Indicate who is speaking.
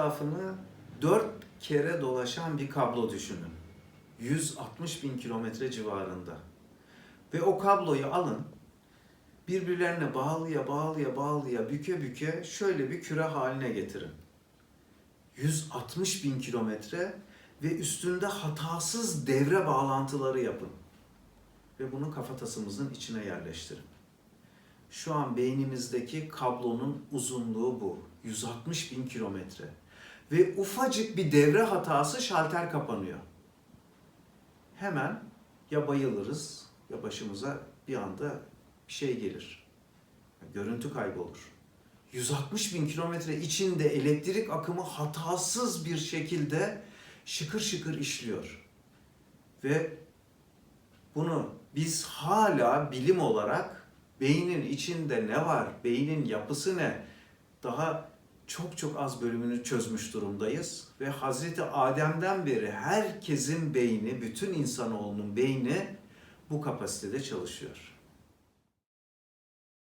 Speaker 1: etrafını dört kere dolaşan bir kablo düşünün. 160 bin kilometre civarında. Ve o kabloyu alın, birbirlerine bağlıya bağlıya bağlıya büke büke şöyle bir küre haline getirin. 160 bin kilometre ve üstünde hatasız devre bağlantıları yapın. Ve bunu kafatasımızın içine yerleştirin. Şu an beynimizdeki kablonun uzunluğu bu. 160 bin kilometre. Ve ufacık bir devre hatası şalter kapanıyor. Hemen ya bayılırız ya başımıza bir anda bir şey gelir. Görüntü kaybolur. 160 bin kilometre içinde elektrik akımı hatasız bir şekilde şıkır şıkır işliyor. Ve bunu biz hala bilim olarak beynin içinde ne var, beynin yapısı ne daha çok çok az bölümünü çözmüş durumdayız. Ve Hazreti Adem'den beri herkesin beyni, bütün insanoğlunun beyni bu kapasitede çalışıyor.